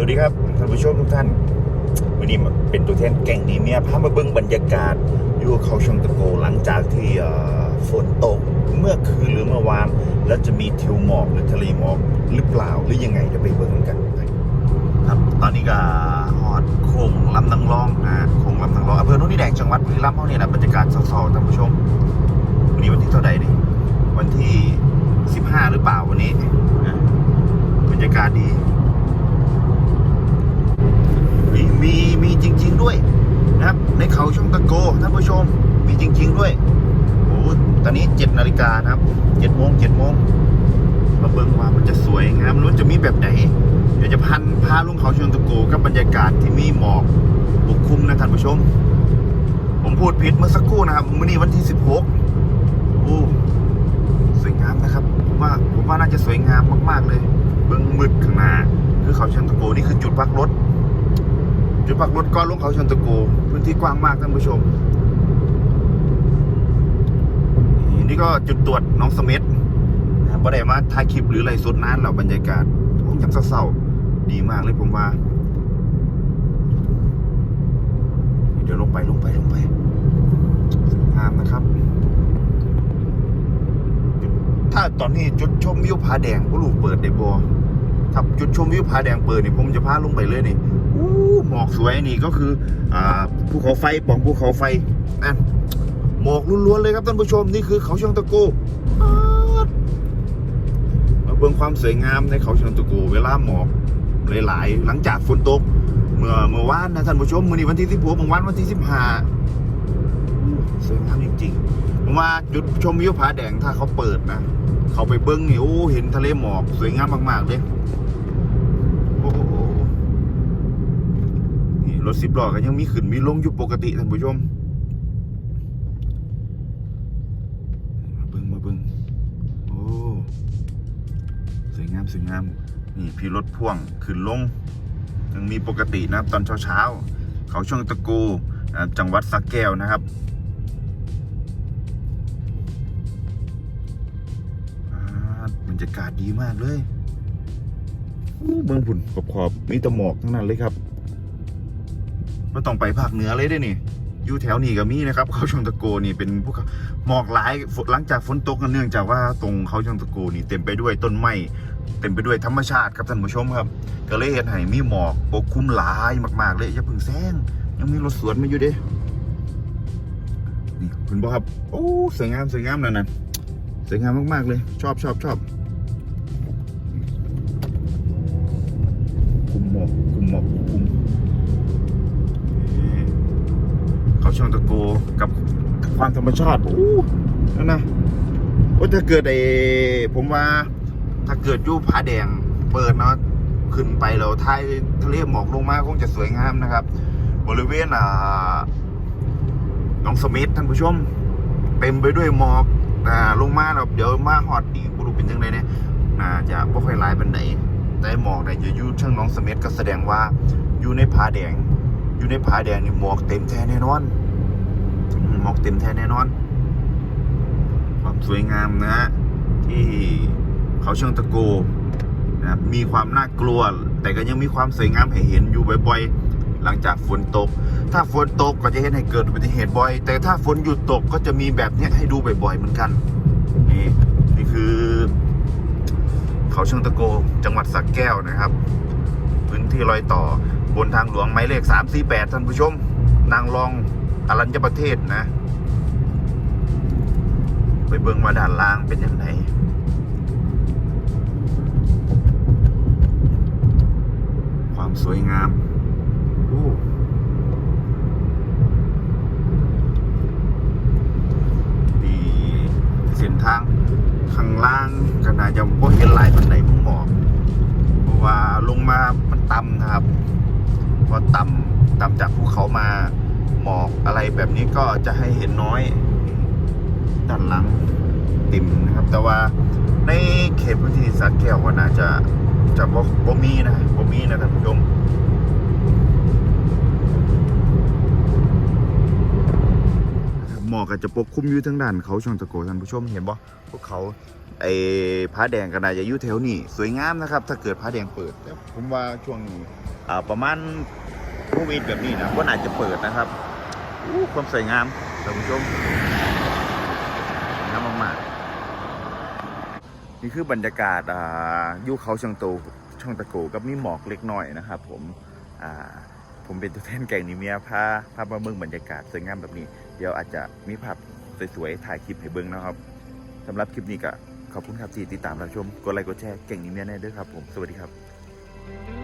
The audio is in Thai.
สวัสดีครับท่านผู้ชมทุกท่านวันนี้เป็นตัวแทนแก่งนี้เมียพามาเบิ้งบรรยากาศอยู่เขาชงตะโกหลังจากที่ฝนตกเมื่อคืนหรือเมื่อวาน แล้วจะมีทิวหมอกหรือทะเลหมอกหรือเปล่าหรือยังไงจะไปเบิ้งกันครับตอนนี้ก็ฮอดโค้งลำนังรองนะโค้งลำนังรองอำเภอโนนทิแดงจังหวัดบุรีรัมย์เขาเนี่ยนะบรรยากาศเศร้าๆท่านผู้ชมวันนี้วันที่เท่าไหร่ดิวันที่ 15 หรือเปล่าวันนี้นะบรรยากาศดี มีมีมีจริง ๆ ด้วยนะครับ ในเขาช่องตะโกท่านผู้ชมมีจริง ๆ ด้วยโอ้ตอนนี้เจ็ดนาฬิกานะครับเจ็ดโมงเจ็ดโมงมาเบิ่งว่ามันจะสวยงามนู้นจะมีแบบไหน เดี๋ยวจะพันพาลุงเขาช่องตะโกกับบรรยากาศที่มีหมอกปกคลุมนะท่านผู้ชม ผมพูดผิดเมื่อสักครู่นะครับมื่อนี้วันที่สิบหกโอ้สวยงามนะครับผมว่าผมว่าน่าจะสวยงามมาก ๆเลย เบื้องมืดข้างหน้าคือเขาช่างตะโกนี่คือจุดพักรถ จุดพักรถก้อนลงเขาชันตะโก พื้นที่กว้างมากท่านผู้ชม นี่ก็จุดตรวจน้องสมิธนะครับบ่ได้มาถ่ายคลิปหรืออะไรสุดนั้นเราบรรยากาศโอ้ยยังเศร้าๆดีมากเลยผมว่า เดี๋ยวลงไปลงไปลงไปสวยงามนะครับ ถ้าตอนนี้จุดชมวิวผาแดงผู้ลูกเปิดได้บอถ้าจุดชมวิวผาแดงเปิดนี่ผมจะพาลงไปเลยนี่ หมอกสวยนี่ก็คืออ่าภูเขาไฟป่องภูเขาไฟนั่นหมอกล้วนๆเลยครับท่านผู้ชมนี่คือเขาช่องตะโกป๊าดมาเบิ่งความสวยงามในเขาช่องตะโกเวลาหมอกหลายๆ หลังจากฝนตก เมื่อเมื่อวานนะท่านผู้ชมมื่อนี้วันที่สิบหกเมื่อวานวันที่สิบห้าสวยงามจริงๆผมว่าจุดชมวิวผาแดงถ้าเขาเปิดนะ เขาไปเบิ้งนี่โอ้เห็นทะเลหมอกสวยงามมากๆเลยโอ้โห นี่ รถสิบล้อก็ยังมีขึ้นมีลงอยู่ปกติท่านผู้ชมมาเบิ้งมาเบิ้งโอ้สวยงามสวยงามนี่พี่รถพ่วงขึ้นลง ยังมีปกตินะครับตอนเช้าเช้าเขาช่องตะกูนะครับจังหวัดสักแก้วนะครับบรรยากาศดีมากเลยอู้เมืองผุ่นขอบๆมีตะหมอกทั้งนั้นเลยครับ ไม่ต้องไปภาคเหนือเลยได้นี่อยู่แถวนี้ก็มีนะครับ เขาชองตะโกนี่เป็นพวกหมอกหลายหลังจากฝนตกกันเนื่องจากว่าตรงเขาชองตะโกนี่เต็มไปด้วยต้นไม้เต็มไปด้วยธรรมชาติครับท่านผู้ชมครับ ก็เลยเห็นให้มีหมอกปกคลุมหลายมาก ๆ เลยอย่าเพึ่งแซงยังมีรถสวนมาอยู่เด้นี่คุณบอกครับโอ้สวยงามสวยงามนั่นน่ะสวยงามมากๆเลย ชอบชอบชอบ ช่องตะโกกับความธรรมชาติอู้นั่นนะว่าถ้าเกิดไอ้ผมว่า ถ้าเกิดยู่ผาแดงเปิดเนาะขึ้นไปแล้วท้ายทะเลหมอกลงมาคงจะสวยงามนะครับ บริเวณอ่าน้องสมิธท่านผู้ชม เต็มไปด้วยหมอกอ่าลงมาแล้วเดี๋ยวมาฮอดอีกบุรุเป็นยังไงเนี่ยน่าจะไม่ค่อยหลายเป็นไหนแต่หมอกเนี่ยอยู่อยู่เชิงน้องสมิธก็แสดงว่าอยู่ในผาแดง อยู่ในผาแดงนี่หมอกเต็มแท้แน่นอน ออกเต็มแท้แน่นอน ความสวยงามนะฮะที่เขาเชิงตะโกนะครับมีความน่ากลัว แต่ก็ยังมีความสวยงามให้เห็นอยู่บ่อยๆ หลังจากฝนตก ถ้าฝนตกก็จะเห็นให้เกิดอุบัติเหตุบ่อย แต่ถ้าฝนหยุดตกก็จะมีแบบนี้ให้ดูบ่อยๆ เหมือนกัน นี่นี่คือ เขาเชิงตะโกจังหวัดสักแก้วนะครับ พื้นที่รอยต่อบนทางหลวงหมายเลขสามสี่แปดท่านผู้ชม นางรอง อรัญญประเทศนะ ไปเบิ่งมาด่านล่างเป็นยังไงความสวยงามอู้ดีเส้นทางข้างล่างก็น่าจะบ่เห็นหลายปันไหนผมบอกเพราะว่าลงมามันต่ำนะครับ พอต่ำต่ำจากภูเขามา หมอกอะไรแบบนี้ก็จะให้เห็นน้อยด้านหลังติ่มนะครับ แต่ว่าในเขตพื้นที่สัตว์แก้วก็น่าจะจะบ่บ่มีนะบ่มีนะท่านผู้ชมหมอกก็จะปกคลุมอยู่ทั้งด้านเขาช่องตะโกท่านผู้ชมเห็นบ่พวกเขาไอ้ผาแดงก็น่าจะอยู่แถวนี้สวยงามนะครับ ถ้าเกิดผาแดงเปิดแต่ผมว่าช่วงนี้ประมาณ โควิดแบบนี้นะก็น่าจะเปิดนะครับอู้ความสวยงามท่านผู้ชมงามมากๆนี่คือบรรยากาศอ่ายู่เขาช่องโตช่องตะโกกับมีหมอกเล็กน้อยนะครับ ผมอ่าผมเป็นตัวแทนแก่งนิเมียพาพามาเบิ่งบรรยากาศสวยงามแบบนี้ เดี๋ยวอาจจะมีภาพสวยๆถ่ายคลิปให้เบิ่งนะครับสำหรับคลิปนี้ก็ขอบคุณครับที่ติดตามรับชม กดไลค์กดแชร์แก่งนิเมียแน่ด้วยครับผม สวัสดีครับ